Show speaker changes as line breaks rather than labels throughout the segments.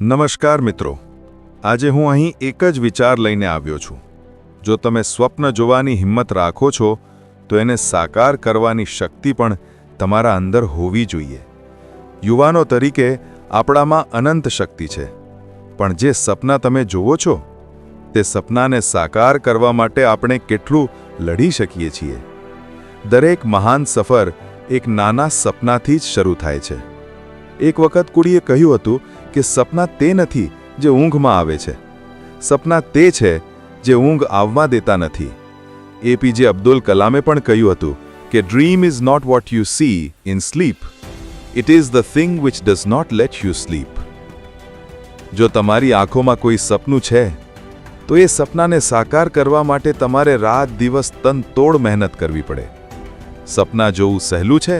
નમસ્કાર મિત્રો. આજે હું અહીં એક જ વિચાર લઈને આવ્યો છું. જો તમે સ્વપ્ન જોવાની હિંમત રાખો છો, તો એને સાકાર કરવાની શક્તિ પણ તમારા અંદર હોવી જોઈએ. યુવાનો તરીકે આપણામાં અનંત શક્તિ છે. પણ જે સપના તમે જુઓ છો, તે સપનાને સાકાર કરવા માટે આપણે કેટલું લડી શકીએ છીએ? દરેક મહાન સફર એક નાના સપનાથી જ શરૂ થાય છે. એક વખત કુડીએ કહ્યું હતું કે સપના તે નથી જે ઊંઘમાં આવે છે. સપના તે છે જે ઊંઘ આવવા દેતા નથી. એપીજે અબ્દુલ કલામે પણ કહ્યું હતું કે dream is not what you see in sleep it is the thing which does not let you sleep જો તમારી આંખોમાં કોઈ સપનું છે, તો એ સપનાને સાકાર કરવા માટે તમારે રાત દિવસ તનતોડ મહેનત કરવી પડે. સપના જોવું સહેલું છે?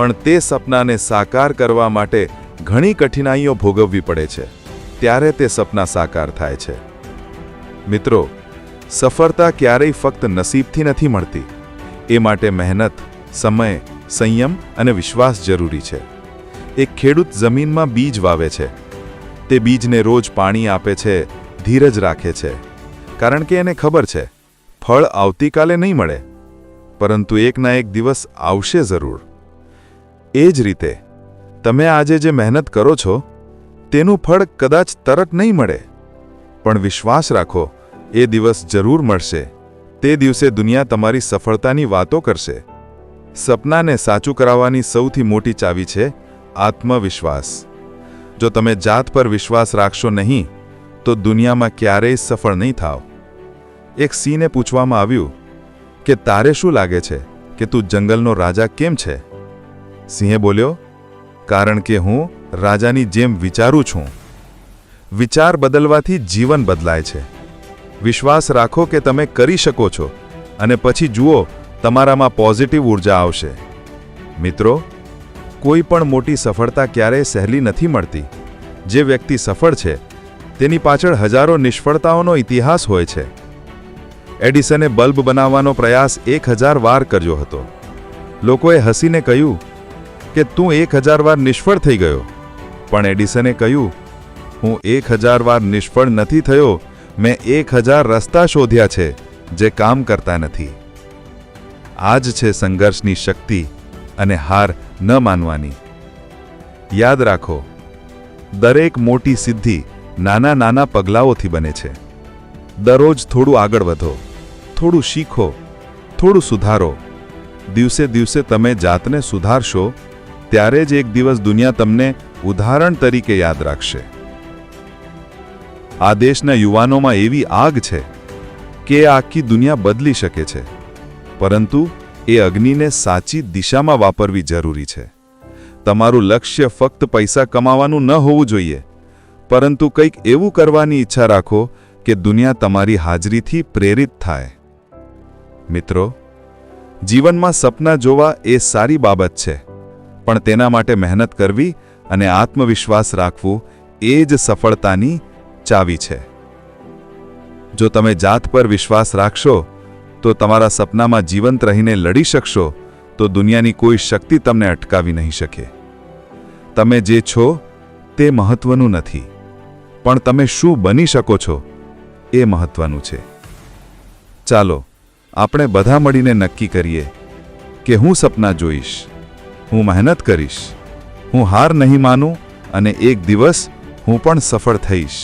પણ તે સપનાને સાકાર કરવા માટે ઘણી કઠિનાઈઓ ભોગવવી પડે છે. ત્યારે તે સપના સાકાર થાય છે. મિત્રો, સફળતા ક્યારેય ફક્ત નસીબથી નથી મળતી. એ માટે મહેનત, સમય, સંયમ અને વિશ્વાસ જરૂરી છે. એક ખેડૂત જમીનમાં બીજ વાવે છે. તે બીજને રોજ પાણી આપે છે, ધીરજ રાખે છે. કારણ કે એને ખબર છે, ફળ આવતીકાલે નહીં મળે. પરંતુ એકના એક દિવસ આવશે જરૂર. એ જ રીતે, તમે આજે જે મહેનત કરો છો, તેનું ફળ કદાચ તરત નહીં મળે. પણ વિશ્વાસ રાખો, એ દિવસ જરૂર મળશે. તે દિવસે દુનિયા તમારી સફળતાની વાતો કરશે. સપનાને સાચું કરાવવાની સૌથી મોટી ચાવી છે આત્મવિશ્વાસ. જો તમે જાત પર વિશ્વાસ રાખશો નહીં, તો દુનિયામાં ક્યારેય સફળ નહીં થાવ. એક સિંહને પૂછવામાં આવ્યું કે, તારે શું લાગે છે કે તું જંગલનો રાજા કેમ છે? સિંહે બોલ્યો, કારણ કે હું રાજાની જેમ વિચારું છું. વિચાર બદલવાથી જીવન બદલાય છે. વિશ્વાસ રાખો કે તમે કરી શકો છો અને પછી જુઓ, તમારામાં પોઝિટિવ ઊર્જા આવશે. મિત્રો, કોઈ પણ મોટી સફળતા ક્યારેય સહેલી નથી મળતી. જે વ્યક્તિ સફળ છે, તેની પાછળ હજારો નિષ્ફળતાઓનો ઇતિહાસ હોય છે. એડિસને બલ્બ બનાવવાનો પ્રયાસ એક હજાર વાર કર્યો હતો. લોકોએ હસીને કહ્યું કે તું એક હજાર વાર નિષ્ફળ થઈ ગયો. પણ એડિસને કહ્યું, હું એક હજાર વાર નિષ્ફળ નથી થયો. મેં એક હજાર રસ્તા શોધ્યા છે, જે કામ કરતા નથી. આ જ છે સંઘર્ષની શક્તિ અને હાર ન માનવાની. યાદ રાખો, દરેક મોટી સિદ્ધિ નાના નાના પગલાઓથી બને છે. દરરોજ થોડું આગળ વધો, થોડું શીખો, થોડું સુધારો. દિવસે દિવસે તમે જાતને સુધારશો ત્યારે જ એક દિવસ દુનિયા તમને ઉદાહરણ તરીકે યાદ રાખશે. આ દેશના યુવાનોમાં એવી આગ છે કે આખી દુનિયા બદલી શકે છે. પરંતુ એ અગ્નિને સાચી દિશામાં વાપરવી જરૂરી છે. તમારું લક્ષ્ય ફક્ત પૈસા કમાવાનું ન હોવું જોઈએ. પરંતુ કંઈક એવું કરવાની ઈચ્છા રાખો કે દુનિયા તમારી હાજરીથી પ્રેરિત થાય. મિત્રો, જીવનમાં સપના જોવા એ સારી બાબત છે. પણ તેના માટે મહેનત કરવી અને આત્મવિશ્વાસ રાખવું એ જ સફળતાની ચાવી છે. જો તમે જાત પર વિશ્વાસ રાખશો, તો તમારા સપનામાં જીવંત રહીને લડી શકશો, તો દુનિયાની કોઈ શક્તિ તમને અટકાવી નહીં શકે. તમે જે છો, તે મહત્વનું નથી. પણ તમે શું બની શકો છો, એ મહત્વનું છે. ચાલો, આપણે બધા મળીને નક્કી કરીએ કે હું સપના જોઈશ. હું મહેનત કરીશ. હું હાર નહીં માનું અને એક દિવસ હું પણ સફળ થઈશ.